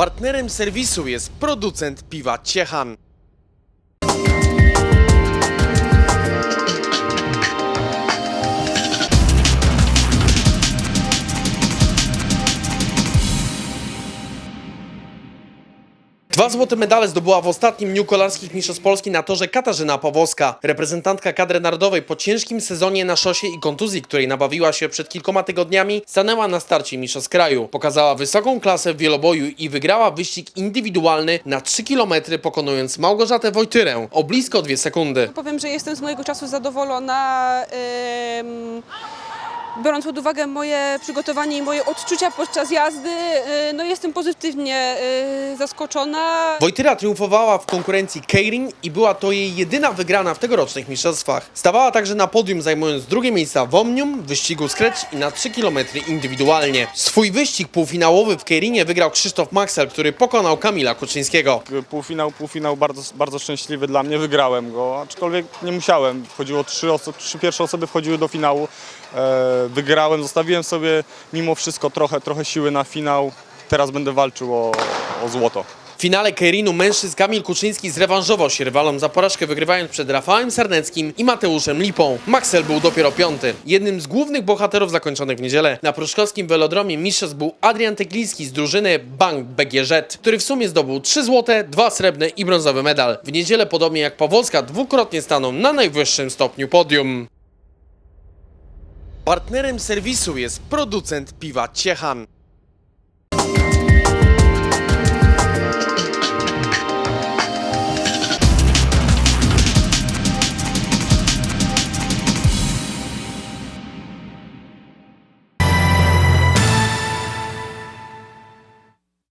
Partnerem serwisu jest producent piwa Ciechan. Dwa złote medale zdobyła w ostatnim dniu kolarskich mistrzostw Polski na torze Katarzyna Pawłowska. Reprezentantka kadry narodowej po ciężkim sezonie na szosie i kontuzji, której nabawiła się przed kilkoma tygodniami, stanęła na starcie mistrzostw kraju. Pokazała wysoką klasę w wieloboju i wygrała wyścig indywidualny na 3 km, pokonując Małgorzatę Wojtyrę o blisko 2 sekundy. Powiem, że jestem z mojego czasu zadowolona. ym, Biorąc pod uwagę moje przygotowanie i moje odczucia podczas jazdy, y, no jestem pozytywnie y, zaskoczona. Wojtyra triumfowała w konkurencji Keirin i była to jej jedyna wygrana w tegorocznych mistrzostwach. Stawała także na podium zajmując drugie miejsca w Omnium, wyścigu Scratch i na 3 km indywidualnie. Swój wyścig półfinałowy w Keirinie wygrał Krzysztof Maxel, który pokonał Kamila Kuczyńskiego. Półfinał, półfinał bardzo, bardzo szczęśliwy dla mnie, wygrałem go, aczkolwiek nie musiałem. Wchodziło trzy, oso- trzy pierwsze osoby wchodziły do finału. E, wygrałem, zostawiłem sobie mimo wszystko trochę, trochę siły na finał. Teraz będę walczył o, o złoto. W finale Keirinu mężczyzn Kamil Kuczyński zrewanżował się rywalom za porażkę wygrywając przed Rafałem Sarneckim i Mateuszem Lipą. Maxel był dopiero piąty. Jednym z głównych bohaterów zakończonych w niedzielę na pruszkowskim velodromie mistrzostw był Adrian Tekliński z drużyny Bank BGŻ, który w sumie zdobył 3 złote, 2 srebrne i brązowy medal. W niedzielę podobnie jak Pawłowska dwukrotnie stanął na najwyższym stopniu podium. Partnerem serwisu jest producent piwa Ciechan.